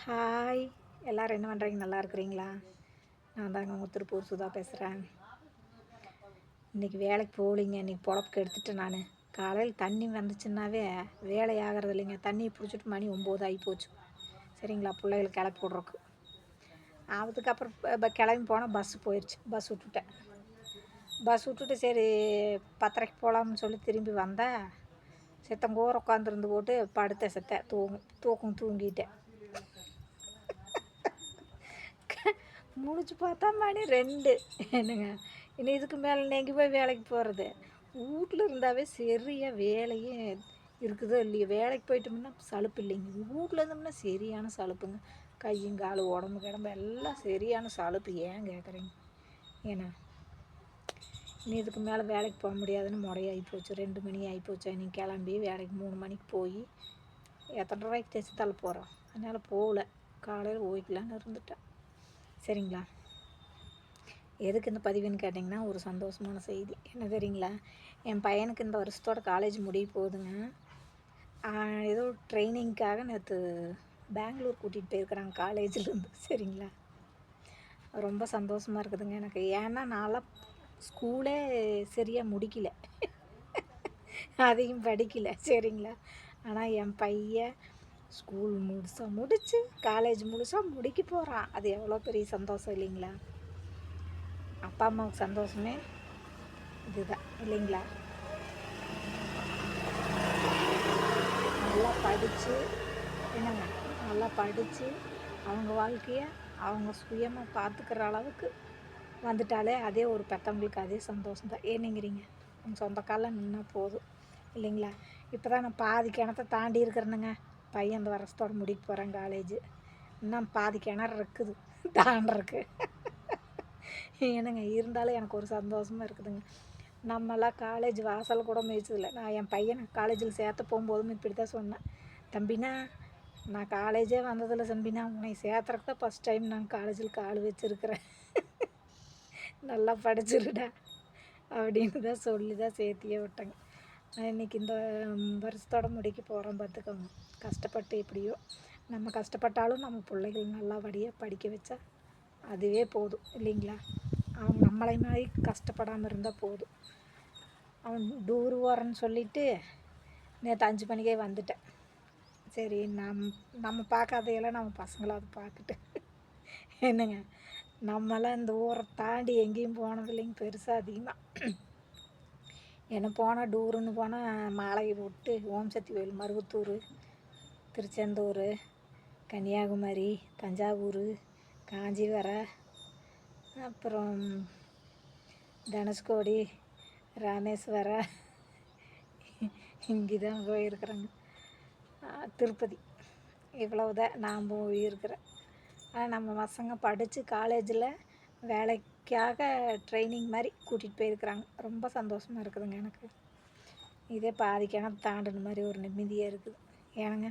Hi எல்லோரும் என்ன பண்ணுறீங்க நல்லா இருக்கிறீங்களா? நான் தாங்க உங்கள் திருப்பூர் சுதா பேசுகிறேன் இன்றைக்கி வேலைக்கு போகலிங்க. இன்றைக்கி பொழப்புக்கு எடுத்துட்டேன் நான். காலையில் தண்ணி வந்துச்சுன்னாவே வேலை ஆகிறது இல்லைங்க. தண்ணியை பிடிச்சிட்டு மணி ஒம்பது ஆகி போச்சு. சரிங்களா? பிள்ளைகளை கிளப்பி விட்றக்கு அதுக்கப்புறம் இப்போ கிளம்பி போனால் பஸ்ஸு போயிடுச்சு பஸ் விட்டுட்டேன். பஸ் விட்டுட்டு சரி பத்தரைக்கு போகலாம்னு சொல்லி திரும்பி வந்தேன். செத்தங்கூர உட்காந்துருந்து போட்டு படுத்த செத்த தூங்கும் தூக்கம் தூங்கிட்டேன். முடிச்சு பார்த்தா மணி ரெண்டு. என்னங்க? இனி இதுக்கு மேலே நெங்கி போய் வேலைக்கு போகிறது வீட்டில் இருந்தாவே சரியாக வேலையே இருக்குதோ இல்லையோ? வேலைக்கு போயிட்டோம்னா சலுப்பு இல்லைங்க. வீட்டில் இருந்தோம்னா சரியான சலுப்புங்க. கையும் காலு உடம்பு கிடம்பு எல்லாம் சரியான சலுப்பு. ஏன் கேட்குறீங்க ஏன்னா இனி இதுக்கு மேலே வேலைக்கு போக முடியாதுன்னு முறையாகி போச்சு. ரெண்டு மணி ஆகி போச்சு. நீ கிளம்பி வேலைக்கு மூணு மணிக்கு போய் எத்தனை ரூபாய்க்கு தைச்சி தள்ள போகிறோம் அதனால் போகல. காலையில் ஓய்க்கலான்னு இருந்துட்டேன். சரிங்களா? எதுக்கு இந்த பதிவுன்னு கேட்டிங்கன்னா ஒரு சந்தோஷமான செய்தி. என்ன தெரியுங்களா? என் பையனுக்கு இந்த வருஷத்தோட காலேஜ் முடிய போகுதுங்க. ஏதோ ட்ரைனிங்க்காக நேற்று பெங்களூர் கூட்டிகிட்டு போயிருக்கிறாங்க காலேஜிலேருந்து சரிங்களா? ரொம்ப சந்தோஷமாக இருக்குதுங்க எனக்கு. ஏன்னா நான்லாம் ஸ்கூலே சரியாக முடிக்கல. அதையும் படிக்கல. சரிங்களா? ஆனால் என் பையன் ஸ்கூல் முழுசாக முடித்து காலேஜ் முழுசாக முடிக்க போகிறான் அது எவ்வளோ பெரிய சந்தோஷம் இல்லைங்களா? அப்பா அம்மாவுக்கு சந்தோஷமே இதுதான் இல்லைங்களா? நல்லா படித்து என்னங்க? நல்லா படித்து அவங்க வாழ்க்கையை அவங்க சுயமாக பார்த்துக்கிற அளவுக்கு வந்துட்டாலே அதே ஒரு பெற்றவங்களுக்கு அதே சந்தோஷம் தான். ஏனுங்கிறீங்க அவங்க சொந்த காலில் நின்னா போதும் இல்லைங்களா? இப்போ தான் நான் பாதி கிணத்தை தாண்டி இருக்கிறேனுங்க. பையன் இந்த வருஷத்தோட முடிக்க போகிறேன் காலேஜ் இன்னும் பாதி கிணறு இருக்குது. தாண்டறக்கு என்னங்க இருந்தாலும் எனக்கு ஒரு சந்தோஷமாக இருக்குதுங்க. நம்மளாம் காலேஜ் வாசல் கூட மிதிச்சதில்லை நான் என் பையனை காலேஜில் சேர்த்த போகும்போதும் இப்படி தான் சொன்னேன். தம்பினா நான் காலேஜே வந்ததில்ல தம்பினா உன்னை சேர்த்துறக்கு தான் ஃபஸ்ட் டைம் நான் காலேஜில் கால் வச்சுருக்கிறேன். நல்லா படிச்சிருடா. அப்படின்னு தான் சொல்லி தான் சேர்த்தியே விட்டேங்க. இன்றைக்கி இந்த வருஷத்தோட முடிக்க போகிறோம் பார்த்துக்கோங்க. கஷ்டப்பட்டு எப்படியோ நம்ம கஷ்டப்பட்டாலும் நம்ம பிள்ளைகள் நல்லபடியாக படிக்க வச்சா அதுவே போதும் இல்லைங்களா? அவங்க நம்மளை மாதிரி கஷ்டப்படாமல் இருந்தால் போதும். அவன் டூர் போகிறேன்னு சொல்லிட்டு நேற்று அஞ்சு மணிக்கே வந்துட்டேன். சரி நம் நம்ம பார்க்காதையெல்லாம் நம்ம பசங்களாவது பார்த்துட்டு. என்னங்க நம்மளாம் இந்த ஊரை தாண்டி எங்கேயும் போனதில்லைங்க பெருசாக அதிகமாக என்ன போனால் டூருன்னு போனால் மாலையை விட்டு ஓம் சக்தி கோயில் மருவத்தூர் திருச்செந்தூர் கன்னியாகுமரி தஞ்சாவூர் காஞ்சிவரம் அப்புறம் தனுஷ்கோடி ராமேஸ்வரம் இங்கே தான் போயிருக்கிறேங்க திருப்பதி. இவ்வளவுதான் நாம் போயிருக்கிறேன் ஆனால் நம்ம பசங்க படித்து காலேஜில் வேலைக்காக ட்ரைனிங் மாதிரி கூட்டிகிட்டு போயிருக்கிறாங்க. ரொம்ப சந்தோஷமாக இருக்குதுங்க எனக்கு. இதே பாதி தாண்டின மாதிரி ஒரு நிம்மதியாக இருக்குது. ஏனுங்க?